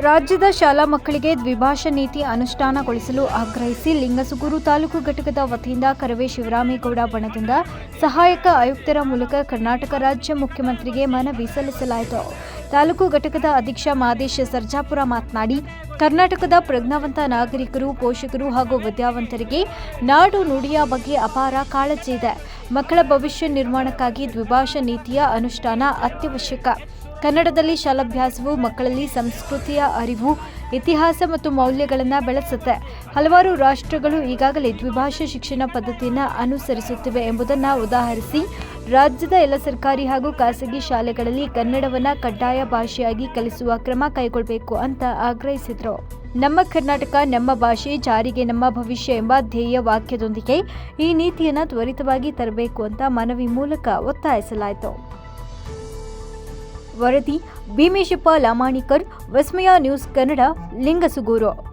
ರಾಜ್ಯದ ಶಾಲಾ ಮಕ್ಕಳಿಗೆ ದ್ವಿಭಾಷಾ ನೀತಿ ಅನುಷ್ಠಾನಗೊಳಿಸಲು ಆಗ್ರಹಿಸಿ ಲಿಂಗಸುಗೂರು ತಾಲೂಕು ಘಟಕದ ವತಿಯಿಂದ ಕರವೇ ಶಿವರಾಮೇಗೌಡ ಬಣದಿಂದ ಸಹಾಯಕ ಆಯುಕ್ತರ ಮೂಲಕ ಕರ್ನಾಟಕ ರಾಜ್ಯ ಮುಖ್ಯಮಂತ್ರಿಗೆ ಮನವಿ ಸಲ್ಲಿಸಲಾಯಿತು. ತಾಲೂಕು ಘಟಕದ ಅಧ್ಯಕ್ಷ ಮಾದೇಶ ಸರ್ಜಾಪುರ ಮಾತನಾಡಿ, ಕರ್ನಾಟಕದ ಪ್ರಜ್ಞಾವಂತ ನಾಗರಿಕರು, ಪೋಷಕರು ಹಾಗೂ ವಿದ್ಯಾವಂತರಿಗೆ ನಾಡು ನುಡಿಯ ಬಗ್ಗೆ ಅಪಾರ ಕಾಳಜಿ ಇದೆ. ಮಕ್ಕಳ ಭವಿಷ್ಯ ನಿರ್ಮಾಣಕ್ಕಾಗಿ ದ್ವಿಭಾಷಾ ನೀತಿಯ ಅನುಷ್ಠಾನ ಅತ್ಯವಶ್ಯಕ. ಕನ್ನಡದಲ್ಲಿ ಶಾಲಾಭ್ಯಾಸವು ಮಕ್ಕಳಲ್ಲಿ ಸಂಸ್ಕೃತಿಯ ಅರಿವು, ಇತಿಹಾಸ ಮತ್ತು ಮೌಲ್ಯಗಳನ್ನು ಬೆಳೆಸುತ್ತೆ. ಹಲವಾರು ರಾಷ್ಟ್ರಗಳು ಈಗಾಗಲೇ ದ್ವಿಭಾಷಾ ಶಿಕ್ಷಣ ಪದ್ಧತಿಯನ್ನು ಅನುಸರಿಸುತ್ತಿವೆ ಎಂಬುದನ್ನು ಉದಾಹರಿಸಿ, ರಾಜ್ಯದ ಎಲ್ಲ ಸರ್ಕಾರಿ ಹಾಗೂ ಖಾಸಗಿ ಶಾಲೆಗಳಲ್ಲಿ ಕನ್ನಡವನ್ನು ಕಡ್ಡಾಯ ಭಾಷೆಯಾಗಿ ಕಲಿಸುವ ಕ್ರಮ ಕೈಗೊಳ್ಳಬೇಕು ಅಂತ ಆಗ್ರಹಿಸಿದರು. ನಮ್ಮ ಕರ್ನಾಟಕ, ನಮ್ಮ ಭಾಷೆ ಜಾರಿಗೆ ನಮ್ಮ ಭವಿಷ್ಯ ಎಂಬ ಧ್ಯೇಯ ವಾಕ್ಯದೊಂದಿಗೆ ಈ ನೀತಿಯನ್ನು ತ್ವರಿತವಾಗಿ ತರಬೇಕು ಅಂತ ಮನವಿ ಮೂಲಕ ಒತ್ತಾಯಿಸಲಾಯಿತು. ವರದಿ ಭೀಮೇಶಪ್ಪ ಲಾಮಾಣಿಕರ್, ವಿಸ್ಮಯ ನ್ಯೂಸ್ ಕನ್ನಡ, ಲಿಂಗಸುಗೂರು.